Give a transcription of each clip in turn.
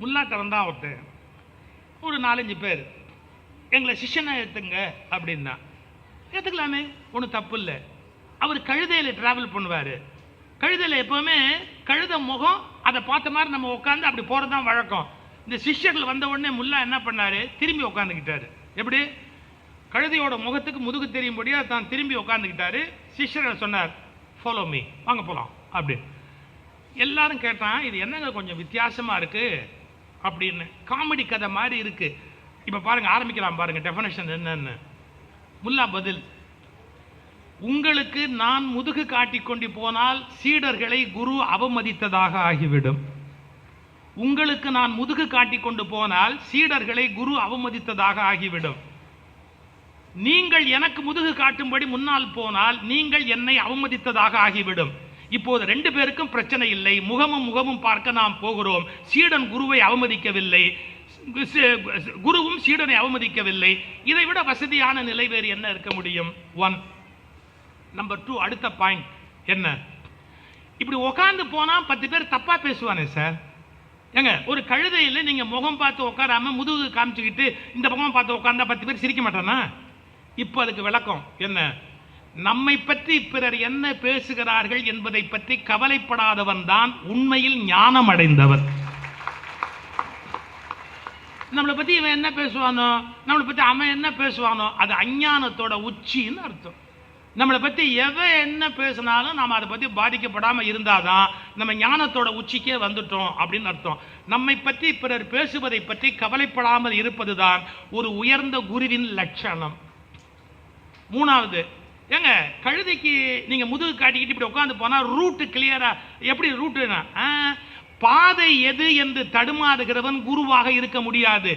முல்லாட்ட தான் ஒருத்தன். ஒரு நாலஞ்சு பேர். எங்களை சிஷ்யனை ஏற்றுங்க அப்படின்னா. ஏற்றுக்கலாமே ஒன்றும் தப்பு இல்லை அவர் கழுதையில் ட்ராவல் பண்ணுவார். கழுதையில் எப்போவுமே கழுத முகம் அதை பார்த்த மாதிரி நம்ம உட்காந்து அப்படி போகிறது தான் வழக்கம். இந்த சிஷ்யர்கள் வந்த உடனே முல்லா என்ன பண்ணார்? திரும்பி உட்காந்துக்கிட்டாரு எப்படி? கழுதையோட முகத்துக்கு முதுகு தெரியும்படியாக தான் திரும்பி உட்காந்துக்கிட்டாரு சிஷ்யர்கள் சொன்னார் ஃபாலோ மீ வாங்க போகலாம் அப்படின்னு. எல்லாரும் கேட்டான் இது என்னங்க கொஞ்சம் வித்தியாசமாக இருக்குது அப்படின்னு காமெடி கதை மாதிரி இருக்கு. இப்போ பாருங்க ஆரம்பிக்கலாம் பாருங்க டெஃபனேஷன் என்னன்னு. முல்லா பதில். உங்களுக்கு நான் முதுகு காட்டி கொண்டு போனால் சீடர்களை குரு அவமதித்ததாக ஆகிவிடும். உங்களுக்கு நான் முதுகு காட்டி கொண்டு போனால் சீடர்களை குரு அவமதித்ததாக ஆகிவிடும். நீங்கள் எனக்கு முதுகு காட்டும்படி முன்னால் போனால் நீங்கள் என்னை அவமதித்ததாக ஆகிவிடும். இப்போது ரெண்டு பேருக்கும் பிரச்சனை இல்லை. முகமும் முகமும் பார்க்க நாம் போகிறோம். சீடன் குருவை அவமதிக்கவில்லை. குருவும் சீடனை அவமதிக்கவில்லை. இதை விட வசதியான நிலை வேறு என்ன இருக்க முடியும்? ஒன் நம்பர் டூ அடுத்த பாயிண்ட் என்ன? இப்படி உக்காந்து போனா பத்து பேர் தப்பா பேசுவானே சார் ஏங்க ஒரு கழுதையில நீங்க முகம் பார்த்து உட்காராம முதுகு காமிச்சுக்கிட்டு இந்த முகம் பார்த்து உட்கார்ந்தா பத்து பேர் சிரிக்க மாட்டானா? இப்போ அதுக்கு விளக்கம் என்ன? நம்மை பற்றி பிறர் என்ன பேசுகிறார்கள் என்பதை பற்றி கவலைப்படாதவன் தான் உண்மையில் ஞானம் அடைந்தவன் நம்மளை பத்தி இவன் என்ன பேசுவானோ நம்மளை பத்தி அவன் என்ன பேசுவானோ அது அஞ்ஞானத்தோட உச்சின்னு அர்த்தம். நம்மளை பத்தி எவன் என்ன பேசினாலும் நாம் அதை பத்தி பாதிக்கப்படாம இருந்தாதான் நம்ம ஞானத்தோட உச்சிக்கே வந்துட்டோம் அப்படின்னு அர்த்தம். நம்மை பற்றி பிறர் பேசுவதை பற்றி கவலைப்படாமல் இருப்பதுதான் ஒரு உயர்ந்த குருவின் லட்சணம். மூணாவது ஏங்க கழுதைக்கு நீங்கள் முதுகு காட்டிக்கிட்டு இப்படி உட்காந்து போனால் ரூட்டு கிளியராக எப்படி ரூட்டுனா பாதை எது என்று தடுமாறுகிறவன் குருவாக இருக்க முடியாது.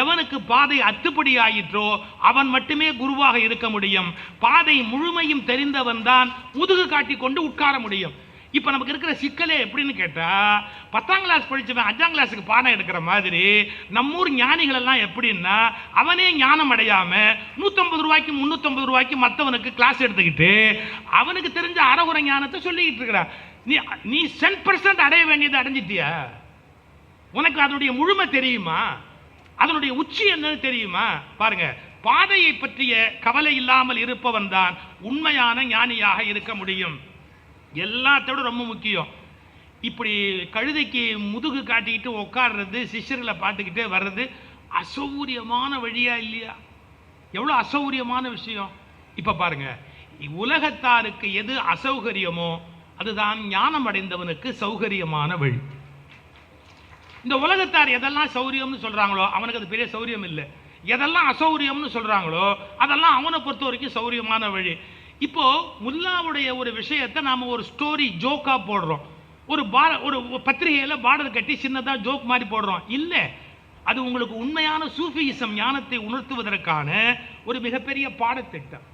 எவனுக்கு பாதை அத்துப்படி ஆயிற்றோ அவன் மட்டுமே குருவாக இருக்க முடியும். பாதை முழுமையும் தெரிந்தவன் தான் முதுகு காட்டி கொண்டு உட்கார முடியும். இப்போ நமக்கு இருக்கிற சிக்கலே எப்படின்னு கேட்டால் பத்தாம் கிளாஸ் படித்தவன் அஞ்சாம் கிளாஸுக்கு பாடம் எடுக்கிற மாதிரி நம்மூர் ஞானிகள் எல்லாம் எப்படின்னா அவனே ஞானம் அடையாமல் நூற்றம்பது ரூபாய்க்கு முந்நூற்றம்பது ரூபாய்க்கு மற்றவனுக்கு கிளாஸ் எடுத்துக்கிட்டு அவனுக்கு தெரிஞ்ச அறகுறை ஞானத்தை சொல்லிக்கிட்டு இருக்கிறான். நீ நீ சென் பர்சன்ட் அடைய வேண்டியதை அடைஞ்சிட்டியா? உனக்கு அதனுடைய முழுமை தெரியுமா? அதனுடைய உச்சி என்னன்னு தெரியுமா? பாருங்க பாதையை பற்றிய கவலை இல்லாமல் இருப்பவன் தான் உண்மையான ஞானியாக இருக்க முடியும். எல்லாத்தோட ரொம்ப முக்கியம். இப்படி கழுதைக்கு முதுகு காட்டிக்கிட்டு உட்கார்றது சிஷ்யர்களை பார்த்துக்கிட்டே வர்றது அசௌகரியமான வழியா இல்லையா? எவ்வளோ அசௌகரியமான விஷயம். இப்போ பாருங்க உலகத்தாருக்கு எது அசௌகரியமோ அதுதான் ஞானம் அடைந்தவனுக்கு சௌகரியமான வழி. இந்த உலகத்தார் எதெல்லாம் சௌரியம்னு சொல்றாங்களோ அவனுக்கு அது பெரிய சௌரியம் இல்லை. எதெல்லாம் அசௌரியம்னு சொல்றாங்களோ அதெல்லாம் அவனை பொறுத்த வரைக்கும் சௌரியமான வழி. இப்போ முல்லாவுடைய ஒரு விஷயத்தை நாம ஒரு ஸ்டோரி ஜோக்கா போடுறோம். ஒரு பா ஒரு பத்திரிகையில பார்டர் கட்டி சின்னதா ஜோக் மாதிரி போடுறோம். இல்லை அது உங்களுக்கு உண்மையான சூஃபியிசம் ஞானத்தை உணர்த்துவதற்கான ஒரு மிகப்பெரிய பாடத்திட்டம்.